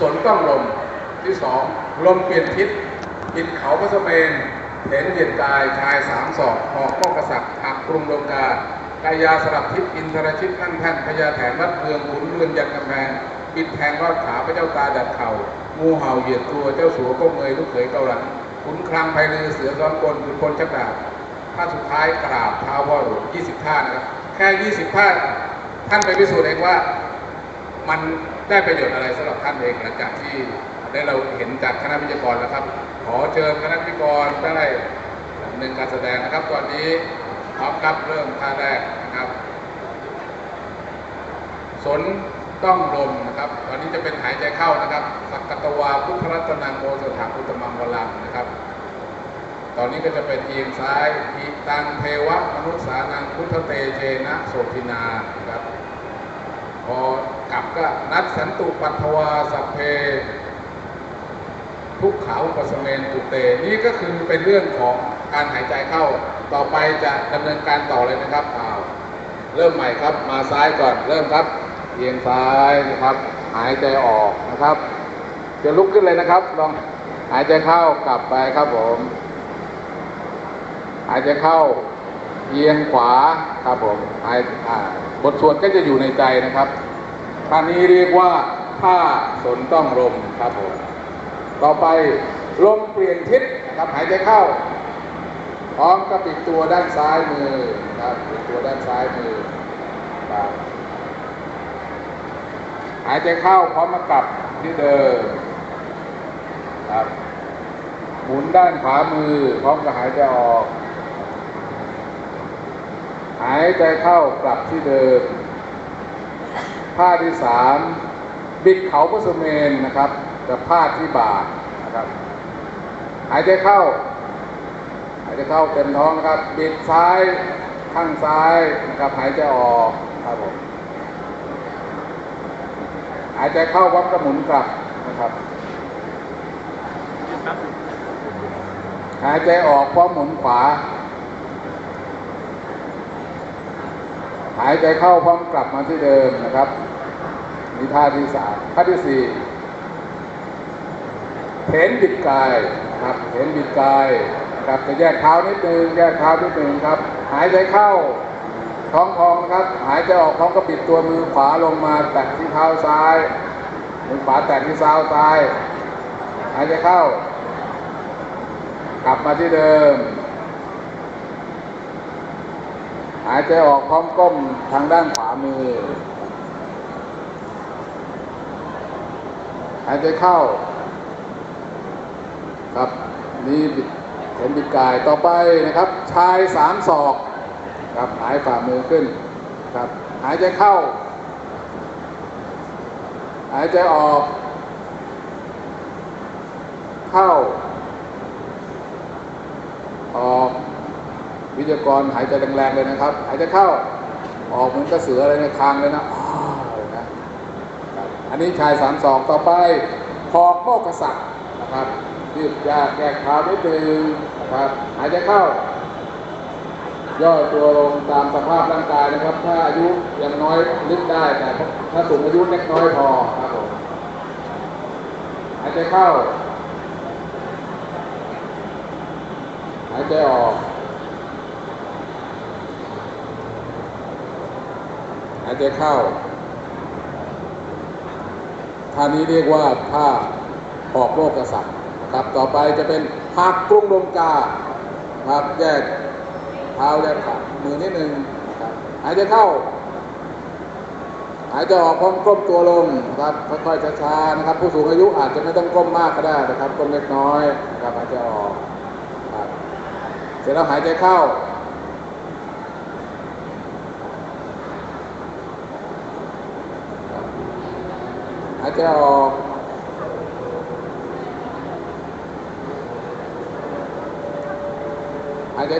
สนต้องลมที่สองลมเปลี่ยนทิศอินเขาพระสเมนเห็นเหยียดกายชายสามศอกหอกป้องกษัตริย์อักกรุงลงกากายาสลับทิศอินทรชิตนั่นแท่นพญาแถนวัดเมืองขุนเรือนยันกำแพงปิดแทงรอดขาพระเจ้าตาดัดเข่างูเห่าเหยียดตัวเจ้าสัวก้มเงยลูกเขยเกาหลังขุนคลังไพลือเสือซ้อนกลขุนพลชักดาบท่าสุดท้ายกราบเท้าพ่อหลวง20ท่านะครับแค่20ท่าท่านไปพิสูจน์เองว่า มันได้ประโยชน์อะไรสำหรับท่านเองหลังจากที่ได้เราเห็นจากคณะวิทยากรแล้วครับ ขอเชิญคณะวิทยากรได้ดำเนินการแสดงนะครับตอนนี้พร้อมครับเริ่มท่าแรกนะครับ สนต้องลมนะครับ ตอนนี้จะเป็นหายใจเข้านะครับ สักกตวาพุทธรัตนังโมสถาพุทธมังวลังนะครับ ตอนนี้ก็จะเป็นเอียงซ้ายอีตังเทวะมนุษย์สานังพุทธเตเชนะโสตินานะครับ พอ กลับก็นัดสันตุปัทวาสัพเพ ทุกขาวปสเมนตุเต นี่ก็คือเป็นเรื่องของการหายใจเข้า ต่อไปจะดำเนินการต่อเลยนะครับเอาเริ่มใหม่ครับ มาซ้ายก่อน เริ่มครับเอียงซ้ายนะครับ หายใจออกนะครับ จะลุกขึ้นเลยนะครับ ลองหายใจเข้ากลับไปครับผม หายใจเข้าเอียงขวาครับผมหายบทสวดก็จะอยู่ในใจนะครับ ท่านี้เรียกว่าท่าสนต้องลมครับผมต่อไปลมเปลี่ยนทิศนะครับหายใจเข้า พร้อมกับปิดตัวด้านซ้ายมือครับปิดตัวด้านซ้ายมือครับหายใจเข้าพร้อมมากลับที่เดิมครับหมุนด้านขวามือ พร้อมกับหายใจออก หายใจเข้ากลับที่เดิม ท่าที่สามบิดเขาพระสุเมนนะครับจะพาดที่บ่านะครับ หายใจเข้า หายใจเข้าเต็มท้องนะครับ บิดซ้ายข้างซ้ายนะครับหายใจออกครับผมหายใจเข้าวับกระหมุนกลับนะครับหายใจออกพร้อมหมุนขวา หายใจเข้าพร้อมกลับมาที่เดิมนะครับีท่าที่สามท่าที่สี่เห็นบิดกายนะครับเห็นบิดกายนะครับจะแยกเท้านิดนึง แยกเท้านิดนึงครับ หายใจเข้า ท้องพองนะครับ หายใจออกพร้อมกับปิดตัวมือขวาลงมาแตะที่เท้าซ้ายมือขวาแตะที่เท้าซ้าย หายใจเข้า กลับมาที่เดิม หายใจออกพร้อมก้มทางด้านขวามือ หายใจเข้า ครับ นี่บิดเห็นบิดกายต่อไปนะครับ ชายสามศอก ครับหายฝ่ามือขึ้น ครับ หายใจเข้า หายใจออก เข้า ออก วิทยากรหายใจแรงๆเลยนะครับ หายใจเข้า ออกเหมือนกระเสืออะไรในคางเลยนะ อันนี้ชายสามสองต่อไปหอกโมกษัตริย์นะครับยืดยาแก้เท้านิดนึงนะครับหายใจเข้า ย่อตัวลงตามสภาพร่างกายนะครับ ถ้าอายุยังน้อยลึกได้แต่ถ้าสูงอายุเล็กน้อยพอครับผมหายใจเข้า หายใจออก หายใจเข้า ท่านี้เรียกว่าท่าออกโลกกษัตริย์นะครับ ต่อไปจะเป็นหักกรุงลงกาครับแยกเท้าแยกขามือนิดนึงนะครับหายใจเข้า หายใจออกพร้อมก้มตัวลงนะครับค่อยๆช้าๆนะครับ ผู้สูงอายุอาจจะไม่ต้องก้มมากก็ได้นะครับก้มเล็กน้อยนะครับหายใจออกครับเสร็จแล้วหายใจเข้า หาย